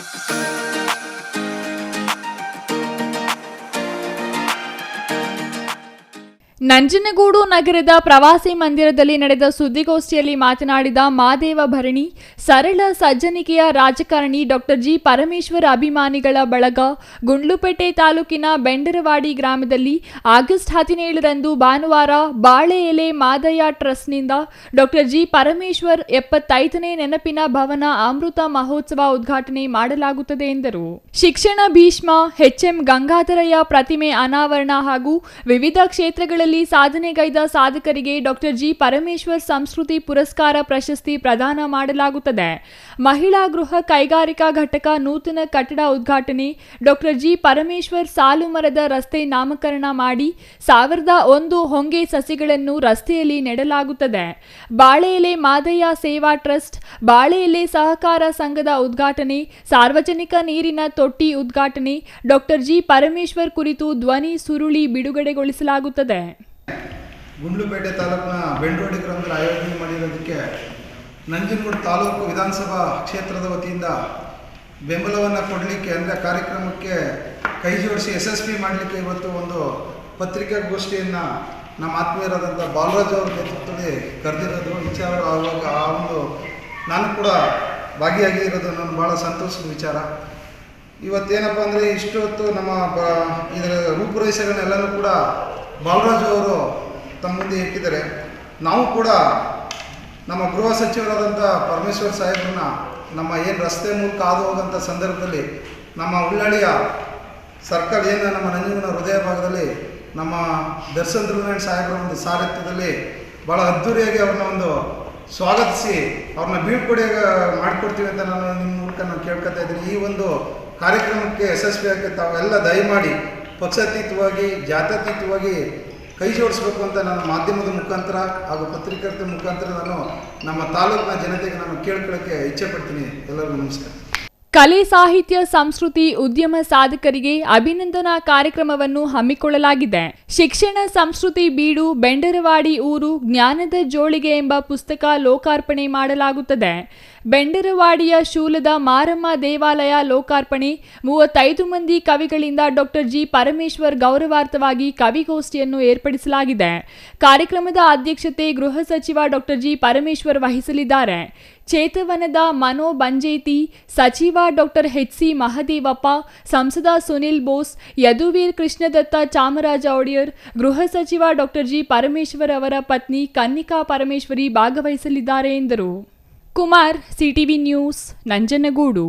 Música Nanjangud ನಗರದ ಪ್ರವಾಸಿ ಮಂದಿರದಲ್ಲಿ ನಡೆದ ಸುದ್ದಿಗೋಷ್ಠಿಯಲ್ಲಿ ಮಾತನಾಡಿದ ಮಾದೇವ ಭರಣಿ, ಸರಳ ಸಜ್ಜನಿಕೆಯ ರಾಜಕಾರಣಿ ಡಾಕ್ಟರ್ ಜಿ ಪರಮೇಶ್ವರ್ ಅಭಿಮಾನಿಗಳ ಬಳಗ, ಗುಂಡ್ಲುಪೇಟೆ ತಾಲೂಕಿನ ಬೆಂಡರವಾಡಿ ಗ್ರಾಮದಲ್ಲಿ ಆಗಸ್ಟ್ ಹದಿನೇಳರಂದು ಭಾನುವಾರ ಬಾಳೆ ಎಲೆ ಮಾದಯ್ಯ ಟ್ರಸ್ಟ್ನಿಂದ ಡಾಕ್ಟರ್ ಜಿ ಪರಮೇಶ್ವರ್ ಎಪ್ಪತ್ತೈದನೇ ನೆನಪಿನ ಭವನ ಅಮೃತ ಮಹೋತ್ಸವ ಉದ್ಘಾಟನೆ ಮಾಡಲಾಗುತ್ತದೆ ಎಂದರು. ಶಿಕ್ಷಣ ಭೀಷ್ಮ, ಎಚ್ಎಂ ಗಂಗಾಧರಯ್ಯ ಪ್ರತಿಮೆ ಅನಾವರಣ ಹಾಗೂ ವಿವಿಧ ಕ್ಷೇತ್ರಗಳಲ್ಲಿ ಸಾಧನೆಗೈದ ಸಾಧಕರಿಗೆ ಡಾಕ್ಟರ್ ಜಿ ಪರಮೇಶ್ವರ್ ಸಂಸ್ಕೃತಿ ಪುರಸ್ಕಾರ ಪ್ರಶಸ್ತಿ ಪ್ರದಾನ ಮಾಡಲಾಗುತ್ತದೆ. ಮಹಿಳಾ ಗೃಹ ಕೈಗಾರಿಕಾ ಘಟಕ ನೂತನ ಕಟ್ಟಡ ಉದ್ಘಾಟನೆ, ಡಾಕ್ಟರ್ ಜಿ ಪರಮೇಶ್ವರ್ ಸಾಲು ಮರದ ರಸ್ತೆ ನಾಮಕರಣ ಮಾಡಿ ಸಾವಿರದ ಒಂದು ಹೊಂಗೆ ಸಸಿಗಳನ್ನು ರಸ್ತೆಯಲ್ಲಿ ನೆಡಲಾಗುತ್ತದೆ. ಬಾಳೆ ಎಲೆ ಮಾದಯ್ಯ ಸೇವಾ ಟ್ರಸ್ಟ್ ಬಾಳೆ ಎಲೆ ಸಹಕಾರ ಸಂಘದ ಉದ್ಘಾಟನೆ, ಸಾರ್ವಜನಿಕ ನೀರಿನ ತೊಟ್ಟಿ ಉದ್ಘಾಟನೆ, ಡಾಕ್ಟರ್ ಜಿ ಪರಮೇಶ್ವರ್ ಕುರಿತು ಧ್ವನಿ ಸುರುಳಿ ಬಿಡುಗಡೆಗೊಳಿಸಲಾಗುತ್ತದೆ. ಗುಂಡ್ಲುಪೇಟೆ ತಾಲೂಕಿನ ಬೆಂಡ್ರೋಡಿ ಗ್ರಾಮದಲ್ಲಿ ಆಯೋಜನೆ ಮಾಡಿರೋದಕ್ಕೆ ನಂಜನಗೂಡು ತಾಲೂಕು ವಿಧಾನಸಭಾ ಕ್ಷೇತ್ರದ ವತಿಯಿಂದ ಬೆಂಬಲವನ್ನು ಕೊಡಲಿಕ್ಕೆ ಅಂದರೆ ಕಾರ್ಯಕ್ರಮಕ್ಕೆ ಕೈ ಜೋಡಿಸಿ ಯಶಸ್ವಿ ಮಾಡಲಿಕ್ಕೆ ಇವತ್ತು ಒಂದು ಪತ್ರಿಕಾಗೋಷ್ಠಿಯನ್ನು ನಮ್ಮ ಆತ್ಮೀಯರಾದಂಥ ಬಾಲರಾಜ್ ಅವರ ನೇತೃತ್ವದಲ್ಲಿ ಕರೆದಿರೋದು. ವಿಚಾರ ಆವಾಗ ಆ ಒಂದು ನಾನು ಕೂಡ ಭಾಗಿಯಾಗಿರೋದು ನಾನು ಭಾಳ ಸಂತೋಷದ ವಿಚಾರ. ಇವತ್ತೇನಪ್ಪ ಅಂದರೆ ಇಷ್ಟೊತ್ತು ನಮ್ಮ ಬ ಇದರ ರೂಪುರೇಷೆಗಳನ್ನೆಲ್ಲನೂ ಕೂಡ ಬಾಲರಾಜು ಅವರು ತಮ್ಮ ಮುಂದೆ ಇಟ್ಟಿದ್ದಾರೆ. ನಾವು ಕೂಡ ನಮ್ಮ ಗೃಹ ಸಚಿವರಾದಂಥ ಪರಮೇಶ್ವರ್ ಸಾಹೇಬ್ರನ್ನ ನಮ್ಮ ಏನು ರಸ್ತೆ ಮೂಲಕ ಹಾದು ಹೋಗೋಂಥ ಸಂದರ್ಭದಲ್ಲಿ ನಮ್ಮ ಉಳ್ಳಾಳಿಯ ಸರ್ಕಲ್ ಏನು ನಮ್ಮ ನಂಜನಗೂಡಿನ ಹೃದಯ ಭಾಗದಲ್ಲಿ ನಮ್ಮ ದರ್ಶನ್ ಧ್ರುವನಾರಾಯಣ ಸಾಹೇಬರ ಒಂದು ಸಾರಥ್ಯದಲ್ಲಿ ಭಾಳ ಅದ್ಧೂರಿಯಾಗಿ ಅವ್ರನ್ನ ಒಂದು ಸ್ವಾಗತಿಸಿ ಅವ್ರನ್ನ ಬೀಳ್ಕೊಡಿಯಾಗ ಮಾಡಿಕೊಡ್ತೀವಿ ಅಂತ ನಾನು ನಿಮ್ಮ ಮೂಲಕ ನಾನು ಕೇಳ್ಕೊತಾ ಇದ್ದೀನಿ. ಈ ಒಂದು ಕಾರ್ಯಕ್ರಮಕ್ಕೆ ಯಶಸ್ವಿಯಾಗಿ ತಾವೆಲ್ಲ ದಯಮಾಡಿ ಪಕ್ಷಾತೀತವಾಗಿ, ಜಾತ್ಯತೀತವಾಗಿ ಕೈ ಜೋಡಿಸ್ಬೇಕು ಅಂತ ನಾನು ಮಾಧ್ಯಮದ ಮುಖಾಂತರ ಹಾಗೂ ಪತ್ರಿಕರ್ತರ ಮುಖಾಂತರ ನಾನು ನಮ್ಮ ತಾಲೂಕಿನ ಜನತೆಗೆ ನಾನು ಕೇಳ್ಕೊಳ್ಳೋಕ್ಕೆ ಇಚ್ಛೆ ಪಡ್ತೀನಿ. ಎಲ್ಲರಿಗೂ ನಮಸ್ಕಾರ. ಕಲೆ, ಸಾಹಿತ್ಯ, ಸಂಸ್ಕೃತಿ, ಉದ್ಯಮ ಸಾಧಕರಿಗೆ ಅಭಿನಂದನಾ ಕಾರ್ಯಕ್ರಮವನ್ನು ಹಮ್ಮಿಕೊಳ್ಳಲಾಗಿದೆ. ಶಿಕ್ಷಣ, ಸಂಸ್ಕೃತಿ, ಬೀಡು, ಬೆಂಡರವಾಡಿ ಊರು, ಜ್ಞಾನದ ಜೋಳಿಗೆ ಎಂಬ ಪುಸ್ತಕ ಲೋಕಾರ್ಪಣೆ ಮಾಡಲಾಗುತ್ತದೆ. ಬೆಂಡರವಾಡಿಯ ಶೂಲದ ಮಾರಮ್ಮ ದೇವಾಲಯ ಲೋಕಾರ್ಪಣೆ, ಮೂವತ್ತೈದು ಮಂದಿ ಕವಿಗಳಿಂದ ಡಾಕ್ಟರ್ ಜಿ. ಪರಮೇಶ್ವರ್ ಗೌರವಾರ್ಥವಾಗಿ ಕವಿಗೋಷ್ಠಿಯನ್ನು ಏರ್ಪಡಿಸಲಾಗಿದೆ. ಕಾರ್ಯಕ್ರಮದ ಅಧ್ಯಕ್ಷತೆ ಗೃಹ ಸಚಿವ ಡಾಕ್ಟರ್ ಜಿ. ಪರಮೇಶ್ವರ್ ವಹಿಸಲಿದ್ದಾರೆ. ಚೇತವನದ ಮನೋ ಬಂಜೇತಿ ಸಚಿವ ಡಾಕ್ಟರ್ ಎಚ್ ಸಿ ಮಹದೇವಪ್ಪ, ಸಂಸದ ಸುನಿಲ್ ಬೋಸ್, ಯದುವೀರ್ ಕೃಷ್ಣದತ್ತ ಚಾಮರಾಜ ಒಡೆಯರ್, ಗೃಹ ಸಚಿವ ಡಾಕ್ಟರ್ ಜಿ ಪರಮೇಶ್ವರ್ ಅವರ ಪತ್ನಿ ಕನ್ನಿಕಾ ಪರಮೇಶ್ವರಿ ಭಾಗವಹಿಸಲಿದ್ದಾರೆ ಎಂದರು. Kumar, CTV news, Nanjangud.